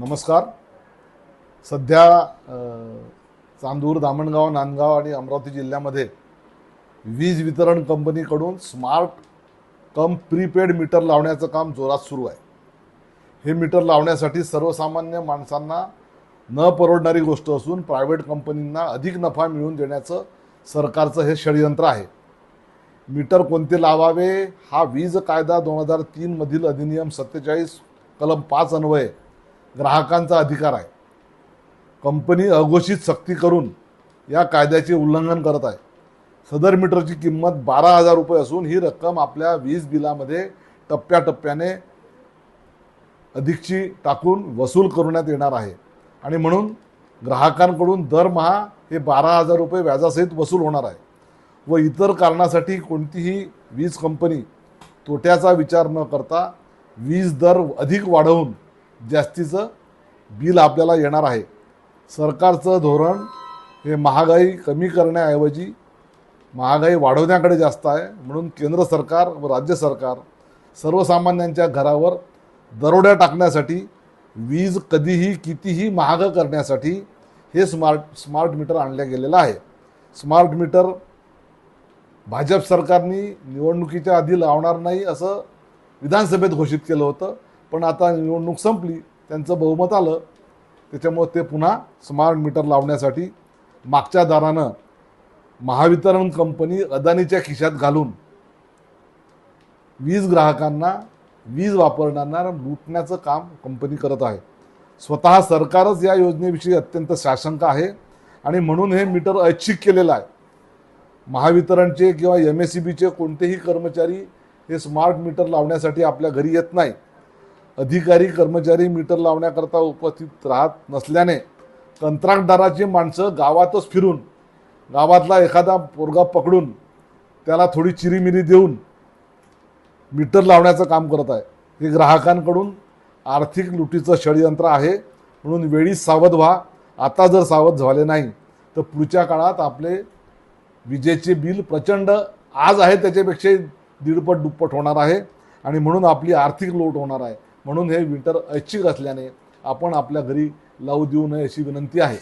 नमस्कार. सध्या चांदूर दामणगाव नांदगाव आणि अमरावती जिल्ह्यामध्ये वीज वितरण कंपनीकडून स्मार्ट कम प्रीपेड मीटर लावण्याचं काम जोरात सुरू आहे. हे मीटर लावण्यासाठी सर्वसामान्य माणसांना न परवडणारी गोष्ट असून प्रायव्हेट कंपनींना अधिक नफा मिळवून देण्याचं सरकारचं हे षडयंत्र आहे. मीटर कोणते लावावे? हा वीज कायदा दोन हजार तीनमधील अधिनियम सत्तेचाळीस कलम पाच अन्वये ग्राहकांचा अधिकार आहे. कंपनी अघोषित सक्ती करून या कायद्याचे उल्लंघन करत आहे. सदर मीटरची किंमत बारा हजार रुपये असून ही रक्कम आपल्या वीज बिलामध्ये टप्प्याटप्प्याने अधिकची टाकून वसूल करण्यात येणार आहे. आणि म्हणून ग्राहकांकडून दरमहा हे बारा हजार रुपये व्याजासहित वसूल होणार आहे. व इतर कारणासाठी कोणतीही वीज कंपनी तोट्याचा विचार न करता वीज दर अधिक वाढवून जास्तीचं बिल आपल्याला येणार आहे. सरकारचं धोरण हे महागाई कमी करण्याऐवजी महागाई वाढवण्याकडे जास्त आहे. म्हणून केंद्र सरकार व राज्य सरकार सर्वसामान्यांच्या घरावर दरोड्या टाकण्यासाठी वीज कधीही कितीही महाग करण्यासाठी हे स्मार्ट स्मार्ट मीटर आणलं गेलेलं आहे. स्मार्ट मीटर भाजप सरकारने निवडणुकीच्या आधी लावणार नाही असं विधानसभेत घोषित केलं होतं. पण आता निवडणूक संपली त्यांचं बहुमत आलं त्याच्यामुळे ते पुन्हा स्मार्ट मीटर लावण्यासाठी मागच्या दारानं महावितरण कंपनी अदानीच्या खिशात घालून वीज ग्राहकांना वीज वापरणाऱ्यांना लुटण्याचं काम कंपनी करत आहे. स्वतः सरकारच या योजनेविषयी अत्यंत साशंक आहे आणि म्हणून हे मीटर ऐच्छिक केलेलं आहे. महावितरणचे किंवा एम एस सी बीचे कोणतेही कर्मचारी हे स्मार्ट मीटर लावण्यासाठी आपल्या घरी येत नाही अधिकारी कर्मचारी मीटर लावण्याकरता उपस्थित राहत नसल्याने कंत्राटदाराची माणसं गावातच फिरून गावातला एखादा पोरगा पकडून त्याला थोडी चिरीमिरी देऊन मीटर लावण्याचं काम करत आहे. हे ग्राहकांकडून आर्थिक लुटीचं षडयंत्र आहे. म्हणून वेळीच सावध व्हा. आता जर सावध झाले नाही तर पुढच्या काळात आपले विजेचे बिल प्रचंड आज आहे त्याच्यापेक्षा दीडपट दुप्पट होणार आहे. आणि म्हणून आपली आर्थिक लोट होणार आहे. म्हणून हे विंटर ऐच्छिक असल्याने आपण आपल्या घरी लावू देऊ नये अशी विनंती आहे.